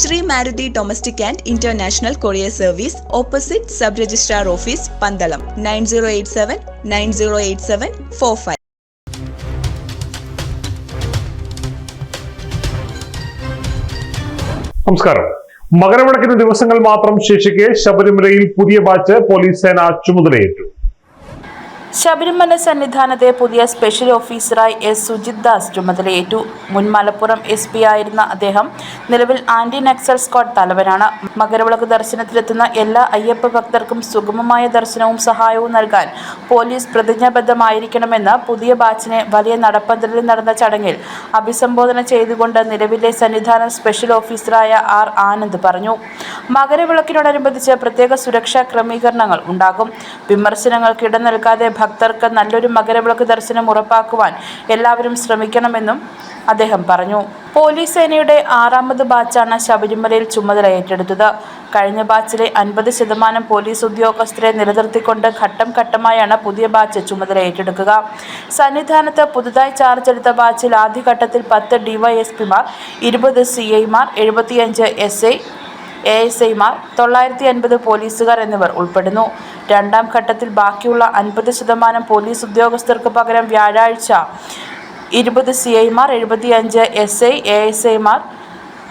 Shri Maruti domestic and international courier service opposite sub registrar office Pandalam nine zero eight seven nine zero eight seven four five. നമസ്കാരം. മകരവിളക്കിന് ദിവസങ്ങൾ മാത്രം ശേഷിക്കെ ശബരിമലയിൽ പുതിയ batch police സേന ചുമതലയേറ്റു. ശബരിമല സന്നിധാനത്തെ പുതിയ സ്പെഷ്യൽ ഓഫീസറായി എസ്. സുജിത് ദാസ് ചുമതലയേറ്റു. മുൻ മലപ്പുറം എസ്. പി. ആയിരുന്ന അദ്ദേഹം നിലവിൽ ആന്റി നക്സൽ സ്ക്വാഡ് തലവനാണ്. മകരവിളക്ക് ദർശനത്തിലെത്തുന്ന എല്ലാ അയ്യപ്പ ഭക്തർക്കും സുഗമമായ ദർശനവും സഹായവും നൽകാൻ പോലീസ് പ്രതിജ്ഞാബദ്ധമായിരിക്കണമെന്ന് പുതിയ ബാച്ചിനെ വലിയ നടപ്പന്തലിൽ നടന്ന ചടങ്ങിൽ അഭിസംബോധന ചെയ്തുകൊണ്ട് നിലവിലെ സന്നിധാന സ്പെഷ്യൽ ഓഫീസറായ ആർ. ആനന്ദ് പറഞ്ഞു. മകരവിളക്കിനോടനുബന്ധിച്ച് പ്രത്യേക സുരക്ഷാ ക്രമീകരണങ്ങൾ ഉണ്ടാകും. വിമർശനങ്ങൾക്ക് ഇട നൽകാതെ ഭക്തർക്ക് നല്ലൊരു മകരവിളക്ക് ദർശനം ഉറപ്പാക്കുവാൻ എല്ലാവരും ശ്രമിക്കണമെന്നും അദ്ദേഹം പറഞ്ഞു. പോലീസ് സേനയുടെ ആറാമത് ബാച്ചാണ് ശബരിമലയിൽ ചുമതല ഏറ്റെടുത്തത്. കഴിഞ്ഞ ബാച്ചിലെ അൻപത് ശതമാനം പോലീസ് ഉദ്യോഗസ്ഥരെ നിലനിർത്തിക്കൊണ്ട് ഘട്ടം ഘട്ടമായാണ് പുതിയ ബാച്ച് ചുമതല ഏറ്റെടുക്കുക. സന്നിധാനത്ത് പുതുതായി ചാർജ് എടുത്ത ബാച്ചിൽ ആദ്യഘട്ടത്തിൽ പത്ത് ഡിവൈഎസ്പിമാർ ഇരുപത് സി ഐമാർ എഴുപത്തിയഞ്ച് എസ് ഐ എ എസ് ഐമാർ തൊള്ളായിരത്തി അൻപത് പോലീസുകാർ എന്നിവർ ഉൾപ്പെടുന്നു. രണ്ടാം ഘട്ടത്തിൽ ബാക്കിയുള്ള അൻപത് ശതമാനം പോലീസ് ഉദ്യോഗസ്ഥർക്ക് പകരം വ്യാഴാഴ്ച ഇരുപത് സി ഐമാർ എഴുപത്തിയഞ്ച് എസ് ഐ എ എസ് ഐമാർ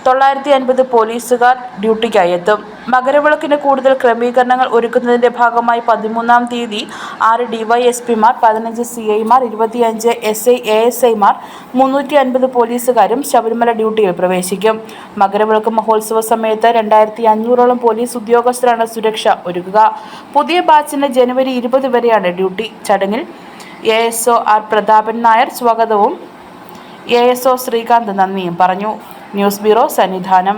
തൊള്ളായിരത്തി അൻപത് പോലീസുകാർ ഡ്യൂട്ടിക്കായി എത്തും. മകരവിളക്കിന് കൂടുതൽ ക്രമീകരണങ്ങൾ ഒരുക്കുന്നതിന്റെ ഭാഗമായി പതിമൂന്നാം തീയതി ആറ് ഡിവൈഎസ്പിമാർ പതിനഞ്ച് സി ഐമാർ ഇരുപത്തിയഞ്ച് എസ് ഐ എ എസ് ഐമാർ മുന്നൂറ്റി അൻപത് പോലീസുകാരും ശബരിമല ഡ്യൂട്ടിയിൽ പ്രവേശിക്കും. മകരവിളക്ക് മഹോത്സവ സമയത്ത് രണ്ടായിരത്തി അഞ്ഞൂറോളം പോലീസ് ഉദ്യോഗസ്ഥരാണ് സുരക്ഷ ഒരുക്കുക. പുതിയ ബാച്ചിന് ജനുവരി ഇരുപത് വരെയാണ് ഡ്യൂട്ടി. ചടങ്ങിൽ A S O R Prathapan Nair സ്വാഗതവും എ എസ് ഒ ശ്രീകാന്ത് നന്ദിയും പറഞ്ഞു. News bureau Sannidhanam.